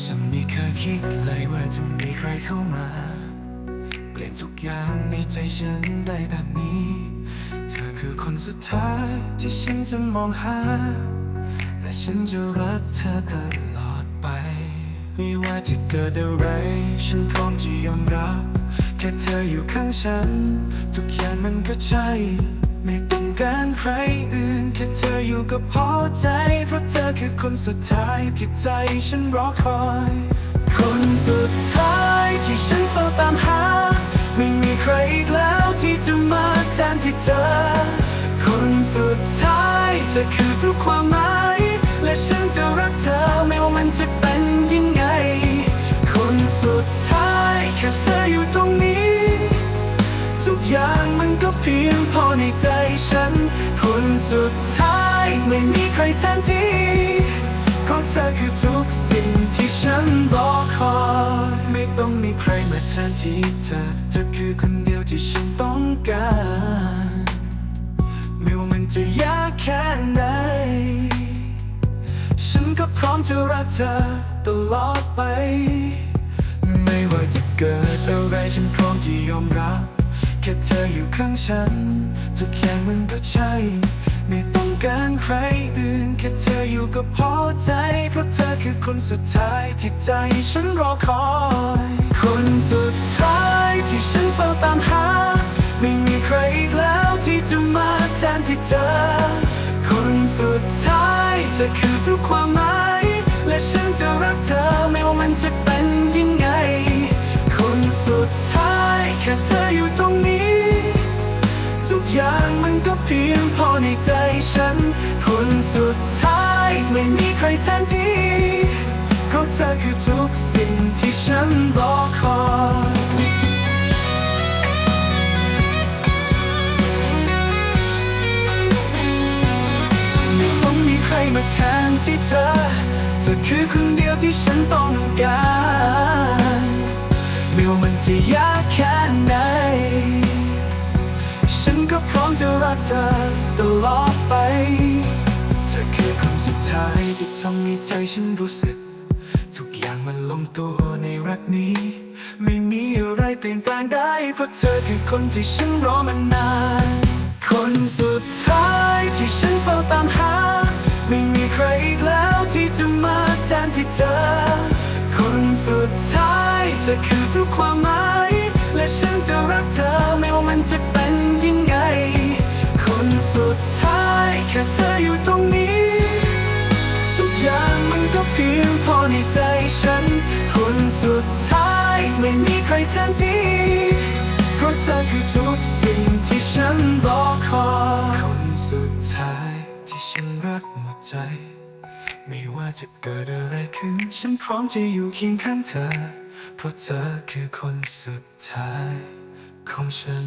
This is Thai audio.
ฉันมีแคิดเลยว่าจะมีใครเข้ามา เปลี่ยนทุกอย่างในใจฉันได้แบบนี้ เธอคือคนสุดท้ายที่ฉันจะมองหา และฉันจะรักเธอตลอดไป ไม่ว่าจะเกิดอะไร ฉันพร้อมจะยอมรับ แค่เธออยู่ข้างฉัน ทุกอย่างมันก็ใช่ ไม่ต้องการใครอื่นแค่เธออยู่ก็พอใจ เพราะเธอคือคนสุดท้ายที่ใจฉันรอคอย คนสุดท้ายที่ฉันเฝ้าตามหา ไม่มีใครอีกแล้วที่จะมาแทนที่เธอ คนสุดท้ายเธอคือทุกความหมาย และฉันจะรักเธอไม่ว่ามันจะเป็นยังไง สุดท้ายไม่มีใครแทนที่เพราะเธอคือทุกสิ่งที่ฉันรอคอยไม่ต้องมีใครมาแทนที่เธอเธอคือคนเดียวที่ฉันต้องการไม่ว่ามันจะยากแค่ไหน ฉันก็พร้อมจะรักเธอตลอดไป ไม่ว่าจะเกิดอะไรฉันพร้อมที่ยอมรับ แค่เธออยู่ข้างฉันทุกอย่างมันก็ใช่ ไม่ต้องการใครอื่นแค่เธออยู่ก็พอใจ เพราะเธอคือคนสุดท้ายที่ใจฉันรอคอย คนสุดท้ายที่ฉันเฝ้าตามหา ไม่มีใครอีกแล้วที่จะมาแทนที่เธอ คนสุดท้ายเธอคือทุกความหมาย และฉันจะรักเธอไม่ว่ามันจะเป็นยังไง คนสุดท้ายแค่เธออยู่ตรงนี้ คนสุดท้ายไม่มีใครแทนที่เพราะเธอคือทุกสิ่งที่ฉันรอคอยไม่ต้องมีใครมาแทนที่เธอ เธอคือคนเดียวที่ฉันต้องการ พร้อมจะรักเธอตลอดไป เธอคือคนสุดท้ายที่ทำให้ใจฉันรู้สึก ทุกอย่างมันลงตัวในรักนี้ ไม่มีอะไรเปลี่ยนแปลงได้ เพราะเธอคือคนที่ฉันรอมานาน คนสุดท้ายที่ฉันเฝ้าตามหา ไม่มีใครอีกแล้วที่จะมาแทนที่เธอ คนสุดท้ายเธอคือทุกความหมาย และฉันจะรักเธอไม่ว่ามันจะเป็น ทนทีเพราะเธอคือทุกสิ่งที่ฉันรอคอยคนสุดท้ายที่ฉันรักหมดใจ ไม่ว่าจะเกิดอะไรขึ้น ฉันพร้อมจะอยู่เคียงข้างเธอ เพราะเธอคือคนสุดท้ายของฉัน